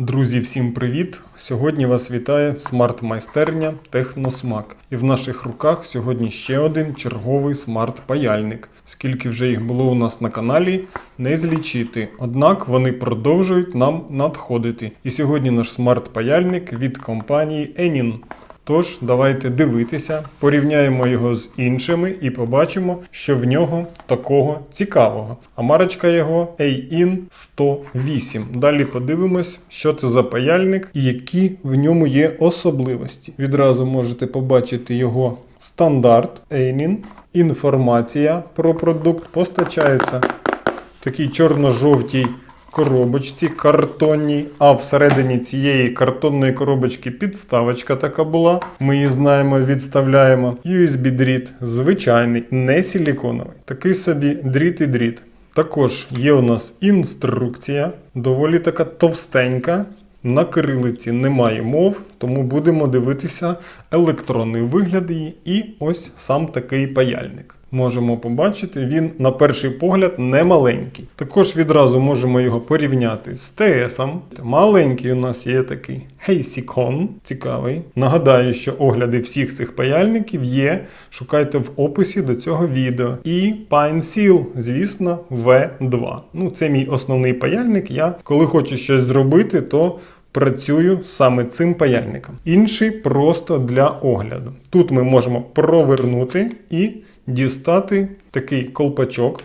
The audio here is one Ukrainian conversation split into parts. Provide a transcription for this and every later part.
Друзі, всім привіт! Сьогодні вас вітає смарт-майстерня Техносмак. І в наших руках сьогодні ще один черговий смарт-паяльник. Скільки вже їх було у нас на каналі, не злічити. Однак вони продовжують нам надходити. І сьогодні наш смарт-паяльник від компанії Enin. Тож, давайте дивитися, порівняємо його з іншими і побачимо, що в нього такого цікавого. А марочка його AIN 108. Далі подивимось, що це за паяльник і які в ньому є особливості. Відразу можете побачити його стандарт AIN. Інформація про продукт постачається в такій чорно-жовтій коробочці картонній, а всередині цієї картонної коробочки підставочка така була. Ми її знаємо, відставляємо. USB-дріт, звичайний, не силіконовий. Такий собі дріт і дріт. Також є у нас інструкція, доволі така товстенька. На кирилиці немає мов, тому будемо дивитися електронний вигляд її і ось сам такий паяльник. Можемо побачити, він на перший погляд не маленький. Також відразу можемо його порівняти з ТС. Маленький у нас є такий Heisicon, цікавий. Нагадаю, що огляди всіх цих паяльників є. Шукайте в описі до цього відео. І PineSeal, звісно, V2. Ну, це мій основний паяльник. Я коли хочу щось зробити, то працюю саме цим паяльником. Інший просто для огляду. Тут ми можемо провернути і дістати такий колпачок.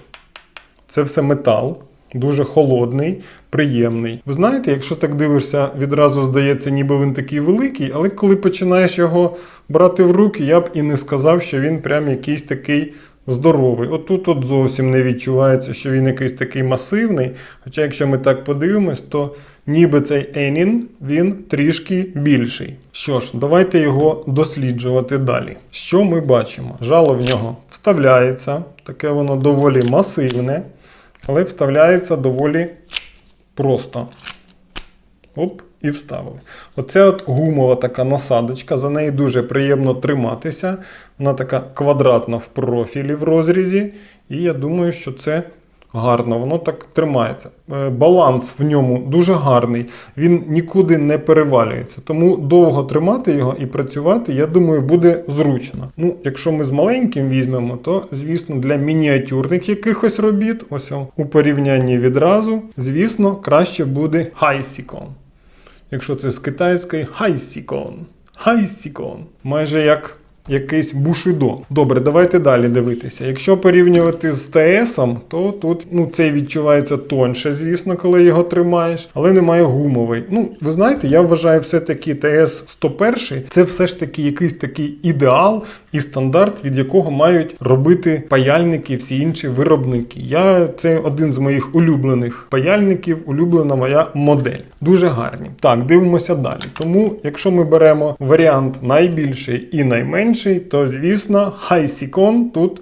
Це все метал, дуже холодний, приємний. Ви знаєте, якщо так дивишся, відразу здається, ніби він такий великий, але коли починаєш його брати в руки, я б і не сказав, що він прям якийсь такий здоровий. Отут от зовсім не відчувається, що він якийсь такий масивний. Хоча, якщо ми так подивимось, то ніби цей Енін він трішки більший. Що ж, давайте його досліджувати далі. Що ми бачимо? Жало в нього вставляється, таке воно доволі масивне, але вставляється доволі просто. Оп, і вставили. Оце от гумова така насадочка, за неї дуже приємно триматися. Вона така квадратна в профілі в розрізі. І я думаю, що це гарно, воно так тримається. Е, Баланс в ньому дуже гарний, він нікуди не перевалюється. Тому довго тримати його і працювати, я думаю, буде зручно. Ну, якщо ми з маленьким візьмемо, то звісно для мініатюрних якихось робіт, ось у порівнянні відразу, звісно, краще буде Хайсікон. Якщо це з китайської Хайсікон. Хайсікон. Майже як якийсь бушидо. Добре, давайте далі дивитися. Якщо порівнювати з ТС, то тут ну, цей відчувається тоньше, звісно, коли його тримаєш, але немає гумовий. Ну, ви знаєте, я вважаю, все-таки ТС 101 це все ж таки якийсь такий ідеал і стандарт, від якого мають робити паяльники, всі інші виробники. Я це один з моїх улюблених паяльників, улюблена моя модель. Дуже гарні. Так, дивимося далі. Тому, якщо ми беремо варіант найбільший і найменший, то звісно, Хайсікон тут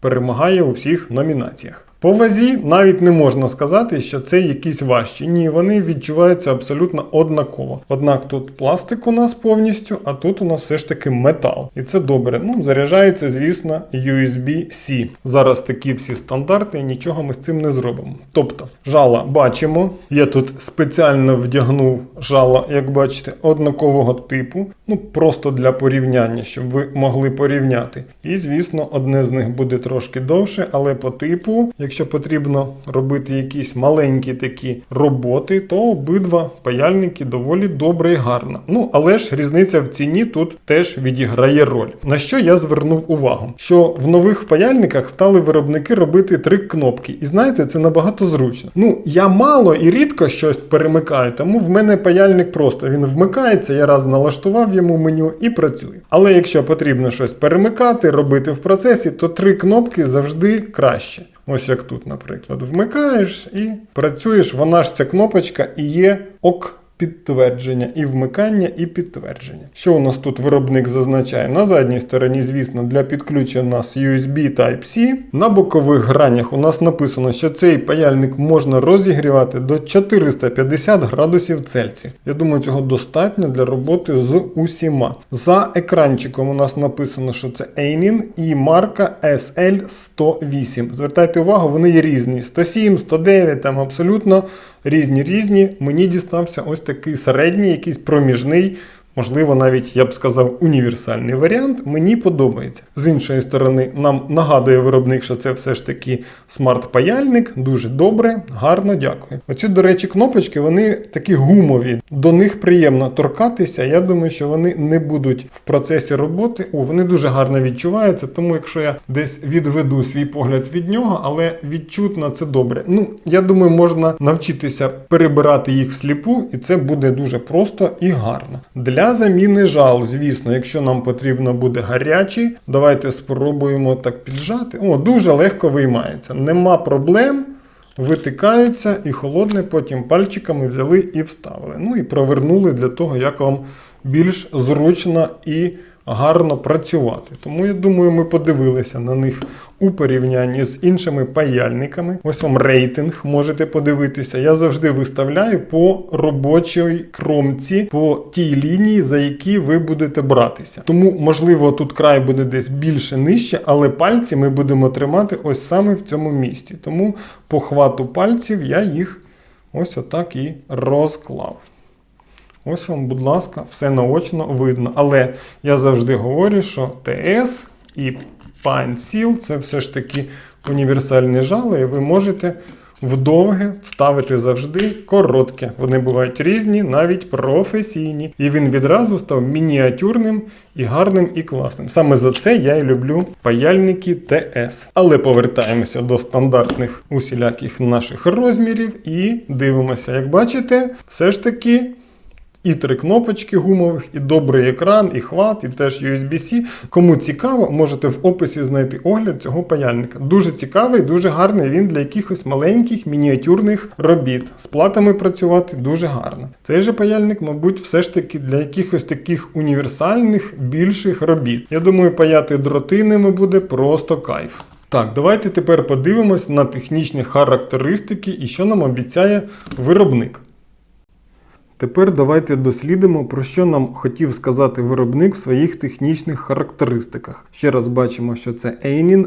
перемагає у всіх номінаціях. По вазі навіть не можна сказати, що це якісь важчі. Ні, вони відчуваються абсолютно однаково. Однак тут пластик у нас повністю, а тут у нас все ж таки метал. І це добре. Ну, заряджається, звісно, USB-C. Зараз такі всі стандарти, і нічого ми з цим не зробимо. Тобто, жала бачимо. Я тут спеціально вдягнув жала, як бачите, однакового типу. Ну, просто для порівняння, щоб ви могли порівняти. І, звісно, одне з них буде трошки довше, але по типу, потрібно робити якісь маленькі такі роботи, то обидва паяльники доволі добре і гарно. Ну, але ж різниця в ціні тут теж відіграє роль. На що я звернув увагу? Що в нових паяльниках стали виробники робити три кнопки. І знаєте, це набагато зручно. Ну, я мало і рідко щось перемикаю, тому в мене паяльник просто він вмикається, я раз налаштував йому меню і працює. Але якщо потрібно щось перемикати, робити в процесі, то три кнопки завжди краще. Ось як тут, наприклад, вмикаєш і працюєш, вона ж ця кнопочка і є ок. Підтвердження і вмикання, і підтвердження. Що у нас тут виробник зазначає? На задній стороні, звісно, для підключення у нас USB Type-C. На бокових гранях у нас написано, що цей паяльник можна розігрівати до 450 градусів Цельсія. Я думаю, цього достатньо для роботи з усіма. За екранчиком у нас написано, що це Einin і марка SL108. Звертайте увагу, вони є різні: 107, 109, там абсолютно різні різні. Мені дістався ось такий середній, якийсь проміжний. Можливо, навіть я б сказав універсальний варіант. Мені подобається. З іншої сторони, нам нагадує виробник, що це все ж таки смарт-паяльник. Дуже добре, гарно, дякую. Оці, до речі, кнопочки вони такі гумові. До них приємно торкатися. Я думаю, що вони не будуть в процесі роботи. О, вони дуже гарно відчуваються. Тому, якщо я десь відведу свій погляд від нього, але відчутно це добре. Ну, я думаю, можна навчитися перебирати їх всліпу, і це буде дуже просто і гарно. Для заміни жал, звісно, якщо нам потрібно буде гарячий, давайте спробуємо так піджати. О, дуже легко виймається. Нема проблем. Витикаються і холодне, потім пальчиками взяли і вставили. Ну і провернули для того, як вам більш зручно і гарно працювати. Тому я думаю, ми подивилися на них у порівнянні з іншими паяльниками. Ось вам рейтинг можете подивитися. Я завжди виставляю по робочій кромці, по тій лінії, за які ви будете братися. Тому, можливо, тут край буде десь більше нижче, але пальці ми будемо тримати ось саме в цьому місці. Тому по хвату пальців я їх ось отак і розклав. Ось вам, будь ласка, все наочно видно. Але я завжди говорю, що ТС і PanSeal це все ж таки універсальні жали, і ви можете вдовге вставити завжди коротке. Вони бувають різні, навіть професійні. І він відразу став мініатюрним і гарним і класним. Саме за це я і люблю паяльники ТС. Але повертаємося до стандартних усіляких наших розмірів і дивимося, як бачите, все ж таки. І три кнопочки гумових, і добрий екран, і хват, і теж USB-C. Кому цікаво, можете в описі знайти огляд цього паяльника. Дуже цікавий, дуже гарний він для якихось маленьких мініатюрних робіт. З платами працювати дуже гарно. Цей же паяльник, мабуть, все ж таки для якихось таких універсальних більших робіт. Я думаю, паяти дроти ними буде просто кайф. Так, давайте тепер подивимось на технічні характеристики і що нам обіцяє виробник. Тепер давайте дослідимо, про що нам хотів сказати виробник в своїх технічних характеристиках. Ще раз бачимо, що це Einin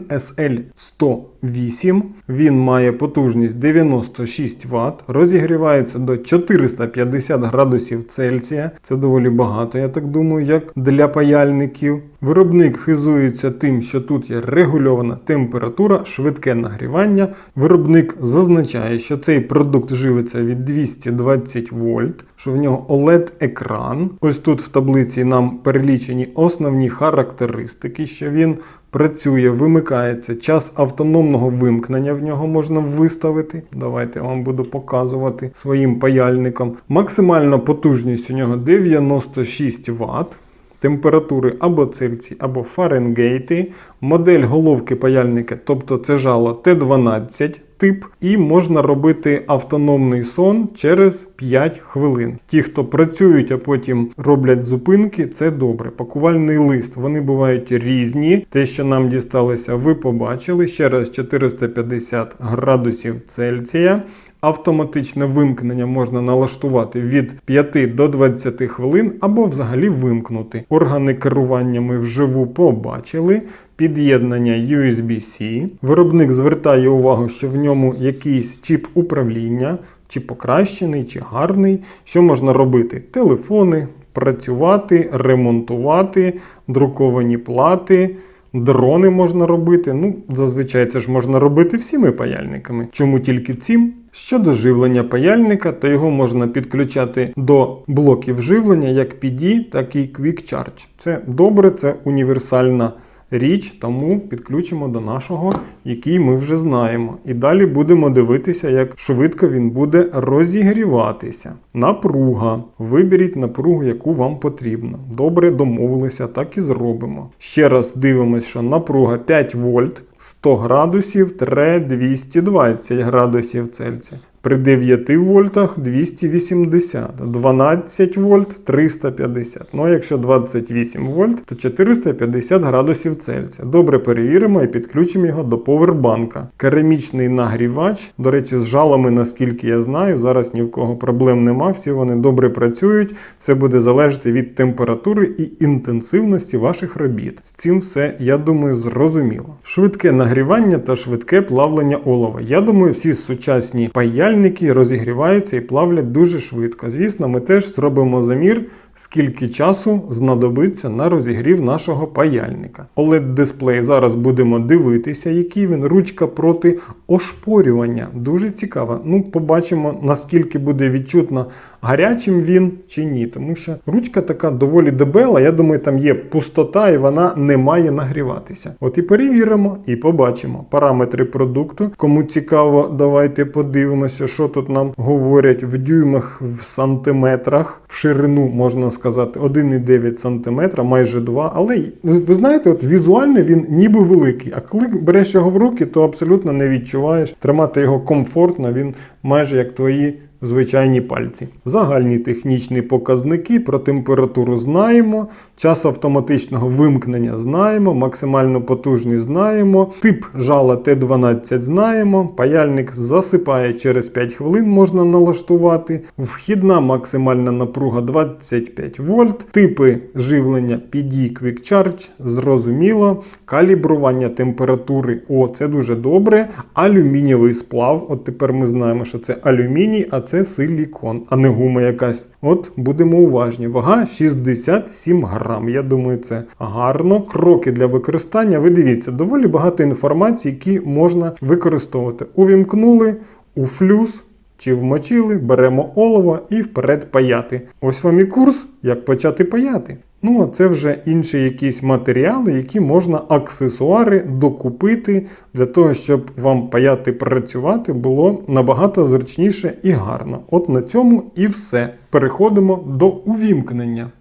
SL108. Він має потужність 96 Вт, розігрівається до 450 градусів Цельсія. Це доволі багато, я так думаю, як для паяльників. Виробник хизується тим, що тут є регульована температура, швидке нагрівання. Виробник зазначає, що цей продукт живиться від 220 вольт, що в нього OLED-екран. Ось тут в таблиці нам перелічені основні характеристики, що він працює, вимикається. Час автономного вимкнення в нього можна виставити. Давайте я вам буду показувати своїм паяльником. Максимальна потужність у нього 96 Вт температури або Цельсій, або Фаренгейти, модель головки паяльника, тобто це жало Т12 тип, і можна робити автономний сон через 5 хвилин. Ті, хто працюють, а потім роблять зупинки, це добре. Пакувальний лист, вони бувають різні. Те, що нам дісталося, ви побачили. Ще раз 450 градусів Цельсія. Автоматичне вимкнення можна налаштувати від 5 до 20 хвилин або взагалі вимкнути. Органи керування ми вживу побачили. Під'єднання USB-C. Виробник звертає увагу, що в ньому якийсь чіп управління, чи покращений, чи гарний. Що можна робити? Телефони, працювати, ремонтувати, друковані плати. Дрони можна робити. Ну, зазвичай це ж можна робити всіми паяльниками. Чому тільки цим? Щодо живлення паяльника, то його можна підключати до блоків живлення як PD, так і Quick Charge. Це добре, це універсальна річ, тому підключимо до нашого, який ми вже знаємо. І далі будемо дивитися, як швидко він буде розігріватися. Напруга. Виберіть напругу, яку вам потрібно. Добре домовилися, так і зробимо. Ще раз дивимося, що напруга 5 вольт. 100 градусів 220 градусів Цельсія. При 9 вольтах 280, 12 вольт 350. Ну а якщо 28 вольт, то 450 градусів Цельсія. Добре перевіримо і підключимо його до повербанка. Керамічний нагрівач, до речі, з жалами, наскільки я знаю, зараз ні в кого проблем нема, всі вони добре працюють. Все буде залежати від температури і інтенсивності ваших робіт. З цим все, я думаю, зрозуміло. Швидке нагрівання та швидке плавлення олова. Я думаю, всі сучасні паяльники паяльники розігріваються і плавлять дуже швидко. Звісно, ми теж зробимо замір, скільки часу знадобиться на розігрів нашого паяльника. oled дисплей зараз будемо дивитися, який він ручка проти ошпорювання. Дуже цікаво. Ну, побачимо, наскільки буде відчутно гарячим він чи ні. Тому що ручка така доволі дебела. Я думаю, там є пустота і вона не має нагріватися. От і перевіримо, і побачимо параметри продукту. Кому цікаво, давайте подивимося, що тут нам говорять в дюймах, в сантиметрах, в ширину можна сказати 1,9 см, майже 2 Але ви знаєте, от візуально він ніби великий. А коли береш його в руки, то абсолютно не відчуваєш. Тримати його комфортно, він майже як твої звичайні пальці. Загальні технічні показники про температуру знаємо, час автоматичного вимкнення знаємо, максимальну потужність знаємо, тип жала Т12 знаємо, паяльник засипає через 5 хвилин, можна налаштувати, вхідна максимальна напруга 25 вольт, типи живлення PD Quick Charge, зрозуміло, калібрування температури, о, це дуже добре, алюмінієвий сплав, от тепер ми знаємо, що це алюміній, а це силікон, а не гума якась. От будемо уважні. Вага 67 грам. Я думаю, це гарно. Кроки для використання. Ви дивіться, доволі багато інформації, які можна використовувати. Увімкнули у флюс. Чи вмочили, беремо олово і вперед паяти. Ось вам і курс, як почати паяти. Ну, а це вже інші якісь матеріали, які можна аксесуари докупити для того, щоб вам паяти працювати було набагато зручніше і гарно. От на цьому і все. Переходимо до увімкнення.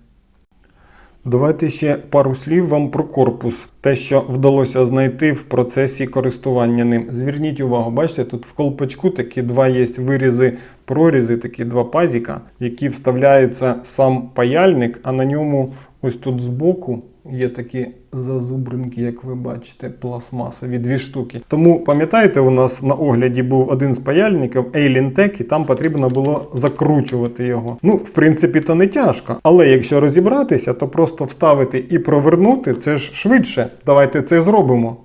Давайте ще пару слів вам про корпус. Те, що вдалося знайти в процесі користування ним. Зверніть увагу, бачите, тут в колпачку такі два є вирізи, прорізи, такі два пазіка, які вставляється сам паяльник, а на ньому ось тут збоку є такі зазубринки, як ви бачите, пластмасові дві штуки. Тому пам'ятаєте, у нас на огляді був один з паяльників Alien Tech, і там потрібно було закручувати його. Ну, в принципі, то не тяжко. Але якщо розібратися, то просто вставити і провернути це ж швидше. Давайте це зробимо.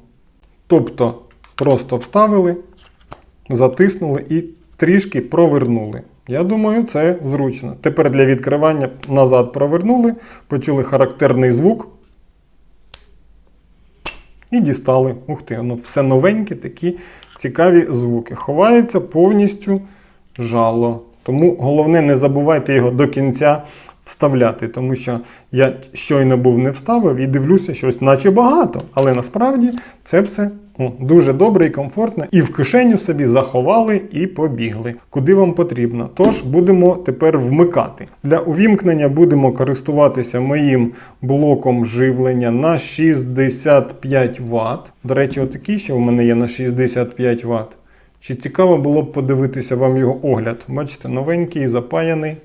Тобто, просто вставили, затиснули і трішки провернули. Я думаю, це зручно. Тепер для відкривання назад провернули, почули характерний звук. І дістали. Ух ти, воно все новенькі такі цікаві звуки. Ховається повністю жало. Тому головне, не забувайте його до кінця вставляти, тому що я щойно був не вставив і дивлюся, щось наче багато. Але насправді це все о, дуже добре і комфортно. І в кишеню собі заховали і побігли, куди вам потрібно. Тож будемо тепер вмикати. Для увімкнення будемо користуватися моїм блоком живлення на 65 Вт. До речі, отакий ще у мене є на 65 Вт. Чи цікаво було б подивитися вам його огляд? Бачите, новенький, запаяний.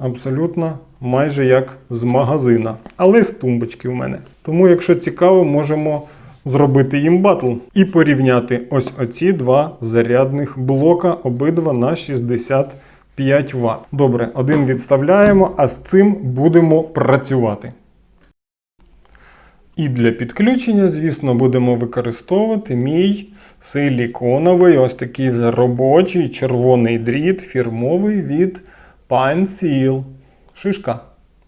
Абсолютно майже як з магазина. Але з тумбочки в мене. Тому, якщо цікаво, можемо зробити їм батл і порівняти ось оці два зарядних блока, обидва на 65 Вт. Добре, один відставляємо, а з цим будемо працювати. І для підключення, звісно, будемо використовувати мій силіконовий, ось такий робочий червоний дріт, фірмовий від Seal. Шишка.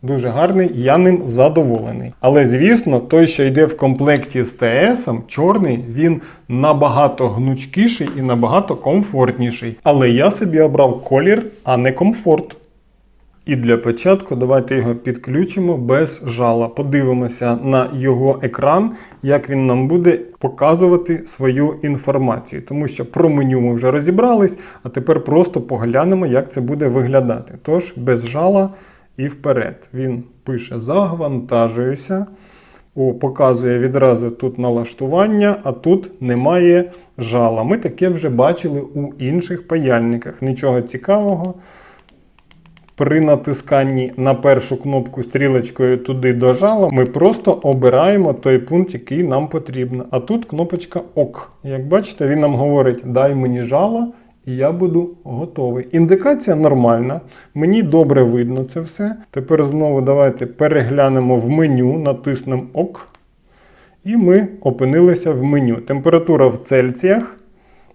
Дуже гарний, я ним задоволений. Але, звісно, той, що йде в комплекті з ТС, чорний, він набагато гнучкіший і набагато комфортніший. Але я собі обрав колір, а не комфорт. І для початку давайте його підключимо без жала. Подивимося на його екран, як він нам буде показувати свою інформацію. Тому що про меню ми вже розібрались, а тепер просто поглянемо, як це буде виглядати. Тож без жала і вперед. Він пише завантажуюся. О, показує відразу тут налаштування, а тут немає жала. Ми таке вже бачили у інших паяльниках. Нічого цікавого. При натисканні на першу кнопку стрілочкою туди до жала, ми просто обираємо той пункт, який нам потрібно. А тут кнопочка ОК. Як бачите, він нам говорить: дай мені жало, і я буду готовий. Індикація нормальна. Мені добре видно це все. Тепер знову давайте переглянемо в меню, натиснемо ОК. І ми опинилися в меню. Температура в Цельсіях.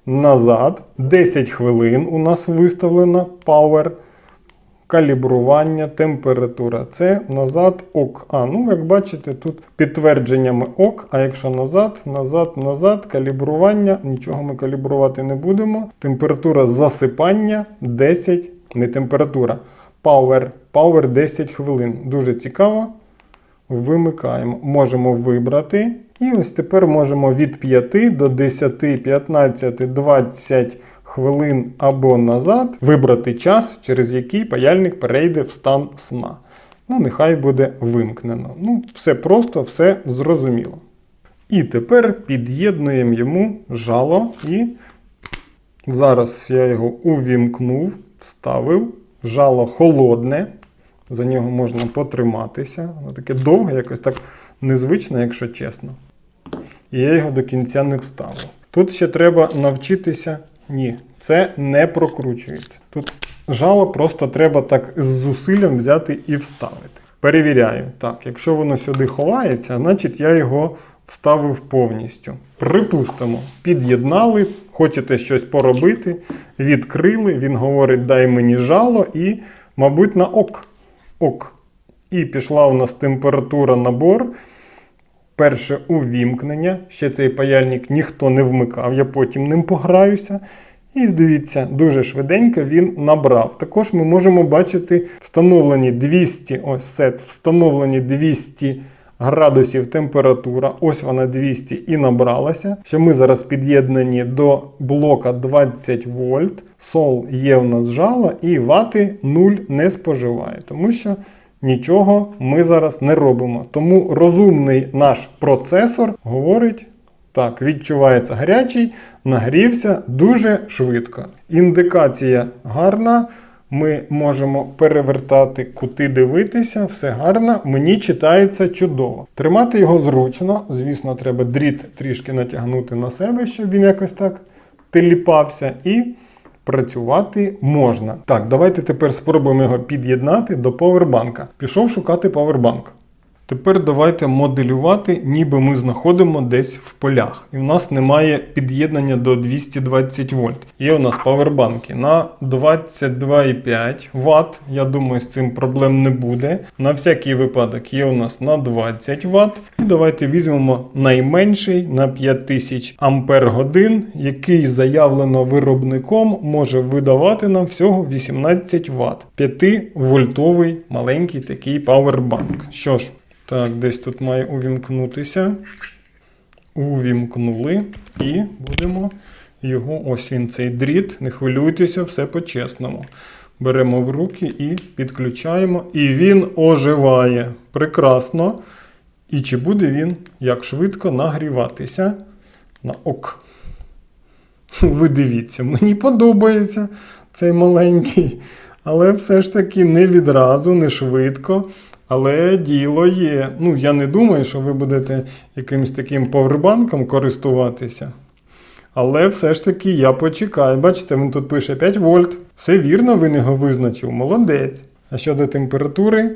назад. 10 хвилин у нас виставлено Power. Калібрування, температура. Це назад ок. А, ну як бачите, тут підтвердженнями ок. А якщо назад, назад, назад, калібрування, нічого ми калібрувати не будемо. Температура засипання 10, не температура. Power. Power 10 хвилин. Дуже цікаво. Вимикаємо. Можемо вибрати. І ось тепер можемо від 5 до 10, 15, 20 хвилин або назад вибрати час, через який паяльник перейде в стан сна. Ну, нехай буде вимкнено. Ну, все просто, все зрозуміло. І тепер під'єднуємо йому жало і зараз я його увімкнув, вставив. Жало холодне, за нього можна потриматися. Воно таке довге, якось так незвично, якщо чесно. І я його до кінця не вставив. Тут ще треба навчитися. Ні, це не прокручується. Тут жало просто треба так з зусиллям взяти і вставити. Перевіряю. Так, якщо воно сюди ховається, значить я його вставив повністю. Припустимо, під'єднали, хочете щось поробити, відкрили, він говорить, дай мені жало, і, мабуть, на ок. Ок. І пішла у нас температура набор. Перше увімкнення. Ще цей паяльник ніхто не вмикав, я потім ним пограюся. І дивіться, дуже швиденько він набрав. Також ми можемо бачити встановлені 200, ось сет, встановлені 200 градусів температура. Ось вона 200 і набралася. Що ми зараз під'єднані до блока 20 вольт. Сол є у нас жало і вати 0 не споживає, тому що нічого ми зараз не робимо. Тому розумний наш процесор говорить. Так, відчувається гарячий, нагрівся дуже швидко. Індикація гарна. Ми можемо перевертати кути, дивитися, все гарно. Мені читається чудово. Тримати його зручно. Звісно, треба дріт трішки натягнути на себе, щоб він якось так теліпався. І працювати можна. Так, давайте тепер спробуємо його під'єднати до повербанка. Пішов шукати повербанк. Тепер давайте моделювати, ніби ми знаходимо десь в полях. І в нас немає під'єднання до 220 вольт. Є у нас павербанки на 22,5 Вт. Я думаю, з цим проблем не буде. На всякий випадок є у нас на 20 Вт. І давайте візьмемо найменший на 5000 Ампер годин, який заявлено виробником може видавати нам всього 18 Вт. 5 вольтовий маленький такий павербанк. Що ж, так, десь тут має увімкнутися. Увімкнули. І будемо його. Ось він цей дріт. Не хвилюйтеся, все по-чесному. Беремо в руки і підключаємо. І він оживає. Прекрасно. І чи буде він як швидко нагріватися на ок. Ви дивіться, мені подобається цей маленький. Але все ж таки не відразу, не швидко. Але діло є. Ну, я не думаю, що ви будете якимось таким повербанком користуватися. Але все ж таки я почекаю. Бачите, він тут пише 5 вольт. Все вірно, він його визначив. Молодець. А щодо температури,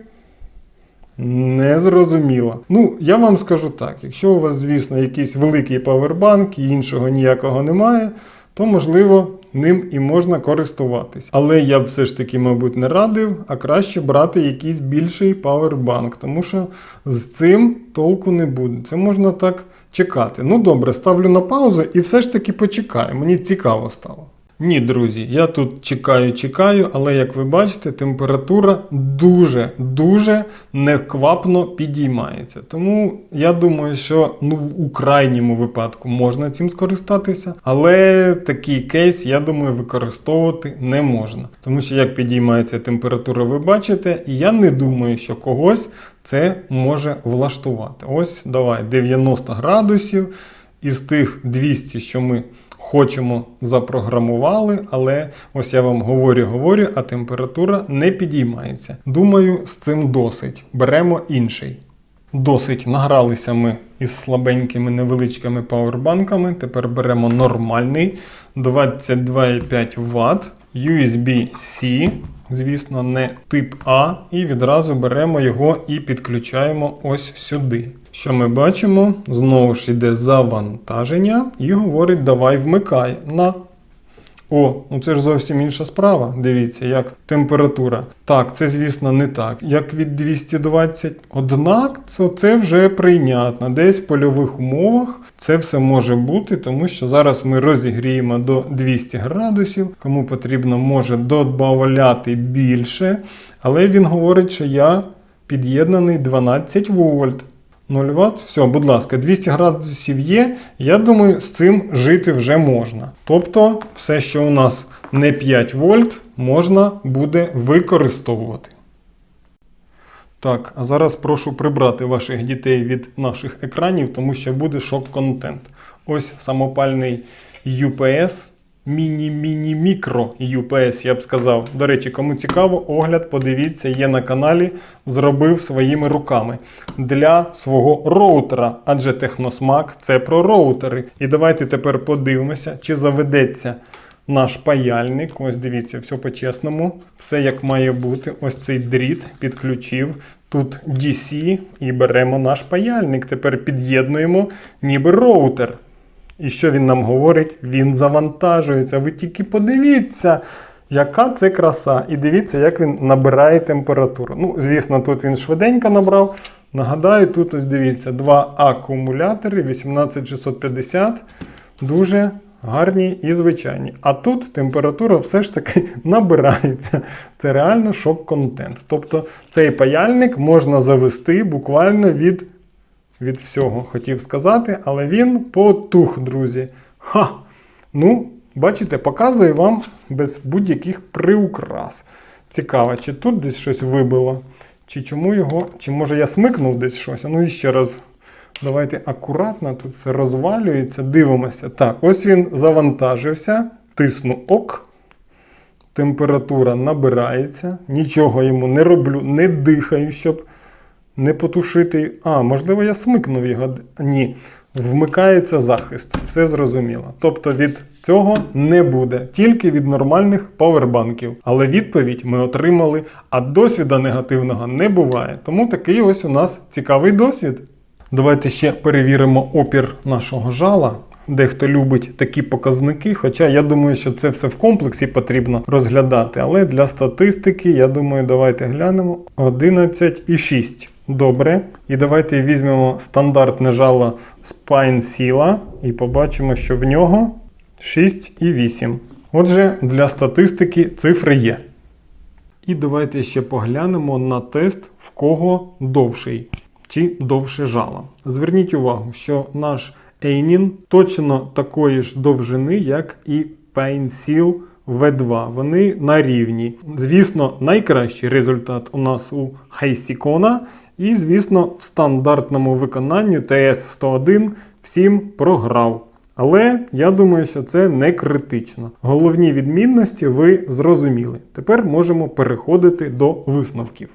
не зрозуміло. Ну, я вам скажу так: якщо у вас, звісно, якийсь великий павербанк і іншого ніякого немає, то можливо ним і можна користуватись. Але я б все ж таки, мабуть, не радив, а краще брати якийсь більший павербанк, тому що з цим толку не буде. Це можна так чекати. Ну добре, ставлю на паузу і все ж таки почекаю. Мені цікаво стало. Ні, друзі, я тут чекаю, чекаю, але як ви бачите, температура дуже, дуже неквапно підіймається. Тому я думаю, що ну, у крайньому випадку можна цим скористатися, але такий кейс, я думаю, використовувати не можна. Тому що як підіймається температура, ви бачите, і я не думаю, що когось це може влаштувати. Ось, давай, 90 градусів із тих 200, що ми хочемо, запрограмували, але ось я вам говорю, говорю, а температура не підіймається. Думаю, з цим досить. Беремо інший. Досить награлися ми із слабенькими невеличкими пауербанками. Тепер беремо нормальний 22,5 Вт, USB-C, звісно, не тип А. І відразу беремо його і підключаємо ось сюди. Що ми бачимо? Знову ж іде завантаження і говорить, давай вмикай на. О, ну це ж зовсім інша справа. Дивіться, як температура. Так, це, звісно, не так, як від 220. Однак це, це вже прийнятно. Десь в польових умовах це все може бути, тому що зараз ми розігріємо до 200 градусів. Кому потрібно, може додавати більше. Але він говорить, що я під'єднаний 12 вольт. 0 Вт. Все, будь ласка, 200 градусів є. Я думаю, з цим жити вже можна. Тобто, все, що у нас не 5 вольт, можна буде використовувати. Так, а зараз прошу прибрати ваших дітей від наших екранів, тому що буде шок-контент. Ось самопальний UPS, міні-міні-мікро UPS, я б сказав. До речі, кому цікаво, огляд, подивіться, є на каналі, зробив своїми руками для свого роутера, адже Техносмак це про роутери. І давайте тепер подивимося, чи заведеться наш паяльник. Ось дивіться, все по-чесному, все як має бути. Ось цей дріт підключив. Тут DC і беремо наш паяльник. Тепер під'єднуємо ніби роутер. І що він нам говорить? Він завантажується. Ви тільки подивіться, яка це краса. І дивіться, як він набирає температуру. Ну, звісно, тут він швиденько набрав. Нагадаю, тут ось дивіться, два акумулятори 18650. Дуже гарні і звичайні. А тут температура все ж таки набирається. Це реально шок-контент. Тобто цей паяльник можна завести буквально від від всього хотів сказати, але він потух, друзі. Ха! Ну, бачите, показую вам без будь-яких приукрас. Цікаво, чи тут десь щось вибило, чи чому його, чи може я смикнув десь щось. Ну і ще раз. Давайте акуратно, тут все розвалюється, дивимося. Так, ось він завантажився, тисну ок. Температура набирається, нічого йому не роблю, не дихаю, щоб не потушити. А, можливо, я смикнув його. Ні. Вмикається захист, все зрозуміло. Тобто від цього не буде, тільки від нормальних павербанків. Але відповідь ми отримали, а досвіда негативного не буває. Тому такий ось у нас цікавий досвід. Давайте ще перевіримо опір нашого жала. Дехто любить такі показники, хоча я думаю, що це все в комплексі потрібно розглядати. Але для статистики, я думаю, давайте глянемо 11,6. Добре. І давайте візьмемо стандартне жало Spine Seal і побачимо, що в нього 6,8. Отже, для статистики цифри є. І давайте ще поглянемо на тест, в кого довший чи довше жало. Зверніть увагу, що наш Ейнін точно такої ж довжини, як і Painseal V2. Вони на рівні. Звісно, найкращий результат у нас у Хайсікона. І, звісно, в стандартному виконанні ТС-101 всім програв. Але я думаю, що це не критично. Головні відмінності ви зрозуміли. Тепер можемо переходити до висновків.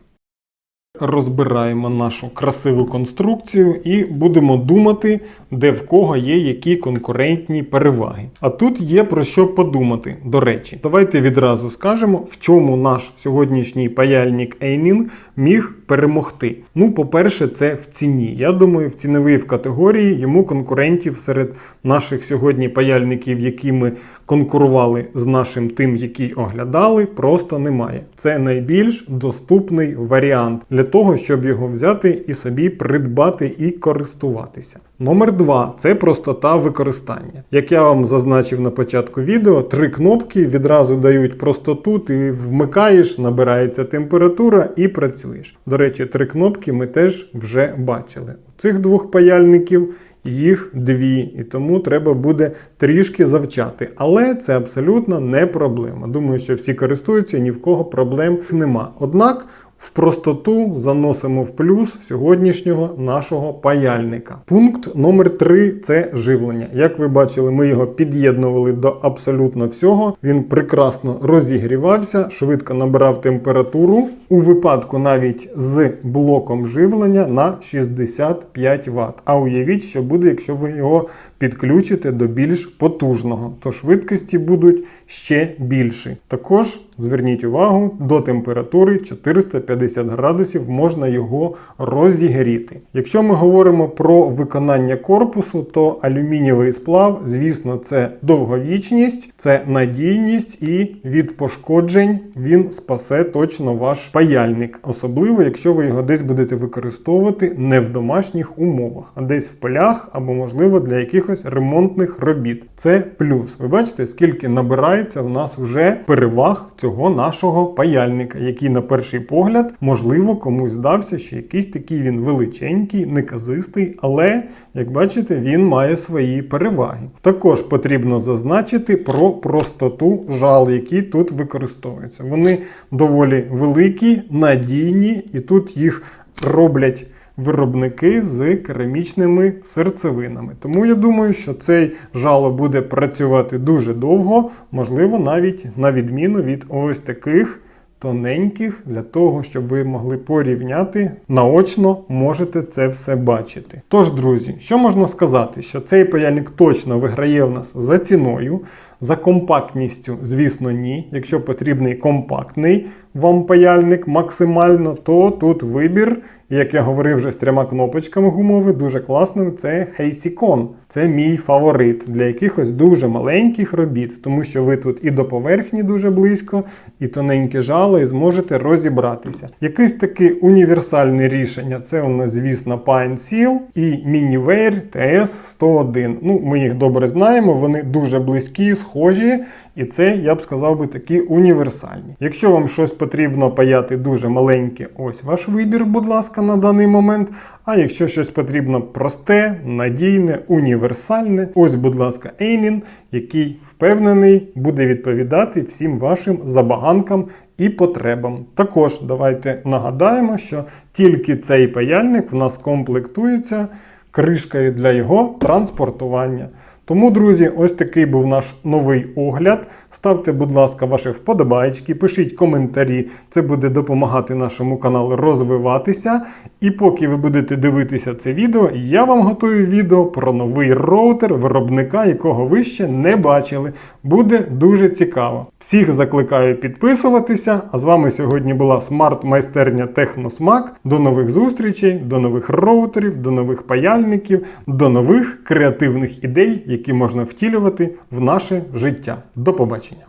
Розбираємо нашу красиву конструкцію і будемо думати, де в кого є які конкурентні переваги. А тут є про що подумати. До речі, давайте відразу скажемо, в чому наш сьогоднішній паяльник Ейнінг міг перемогти. Ну, по-перше, це в ціні. Я думаю, в ціновій в категорії йому конкурентів серед наших сьогодні паяльників, які ми конкурували з нашим тим, який оглядали, просто немає. Це найбільш доступний варіант для того, щоб його взяти і собі придбати і користуватися. Номер два це простота використання. Як я вам зазначив на початку відео, три кнопки відразу дають простоту, ти вмикаєш, набирається температура і працюєш. До речі, три кнопки ми теж вже бачили. Цих двох паяльників їх дві, і тому треба буде трішки завчати. Але це абсолютно не проблема. Думаю, що всі користуються, ні в кого проблем нема. Однак. В простоту заносимо в плюс сьогоднішнього нашого паяльника. Пункт номер 3 це живлення. Як ви бачили, ми його під'єднували до абсолютно всього. Він прекрасно розігрівався, швидко набирав температуру. у випадку навіть з блоком живлення на 65 Вт. А уявіть, що буде, якщо ви його підключите до більш потужного, то швидкості будуть ще більші. Також зверніть увагу, до температури 450 градусів можна його розігріти. Якщо ми говоримо про виконання корпусу, то алюмінієвий сплав, звісно, це довговічність, це надійність і від пошкоджень він спасе точно ваш паяльник, особливо якщо ви його десь будете використовувати не в домашніх умовах, а десь в полях або, можливо, для якихось ремонтних робіт. Це плюс. Ви бачите, скільки набирається в нас вже переваг цього нашого паяльника, який на перший погляд, можливо, комусь здався, що якийсь такий він величенький, неказистий, але, як бачите, він має свої переваги. Також потрібно зазначити про простоту жал, які тут використовуються. Вони доволі великі, надійні, і тут їх роблять. Виробники з керамічними серцевинами. Тому я думаю, що цей жало буде працювати дуже довго, можливо, навіть на відміну від ось таких тоненьких, для того, щоб ви могли порівняти наочно, можете це все бачити. Тож, друзі, що можна сказати, що цей паяльник точно виграє в нас за ціною, за компактністю, звісно, ні. Якщо потрібний компактний вам паяльник максимально, то тут вибір, як я говорив вже з трьома кнопочками гумови, дуже класним, це Heisicon. Це мій фаворит для якихось дуже маленьких робіт, тому що ви тут і до поверхні дуже близько, і тоненьке жало, і зможете розібратися. Якесь таке універсальне рішення це у нас, звісно, Pine Seal і Miniware TS101. Ну, ми їх добре знаємо, вони дуже близькі, схожі. І це, я б сказав би, такі універсальні. Якщо вам щось потрібно паяти дуже маленьке, ось ваш вибір, будь ласка, на даний момент. А якщо щось потрібно просте, надійне, універсальне, ось, будь ласка, Ейнін, який впевнений буде відповідати всім вашим забаганкам і потребам. Також давайте нагадаємо, що тільки цей паяльник в нас комплектується кришкою для його транспортування. Тому, друзі, ось такий був наш новий огляд. Ставте, будь ласка, ваші вподобайки, пишіть коментарі. Це буде допомагати нашому каналу розвиватися. І поки ви будете дивитися це відео, я вам готую відео про новий роутер виробника, якого ви ще не бачили. Буде дуже цікаво. Всіх закликаю підписуватися. А з вами сьогодні була смарт-майстерня Техносмак. До нових зустрічей, до нових роутерів, до нових паяльників, до нових креативних ідей, які можна втілювати в наше життя. До побачення!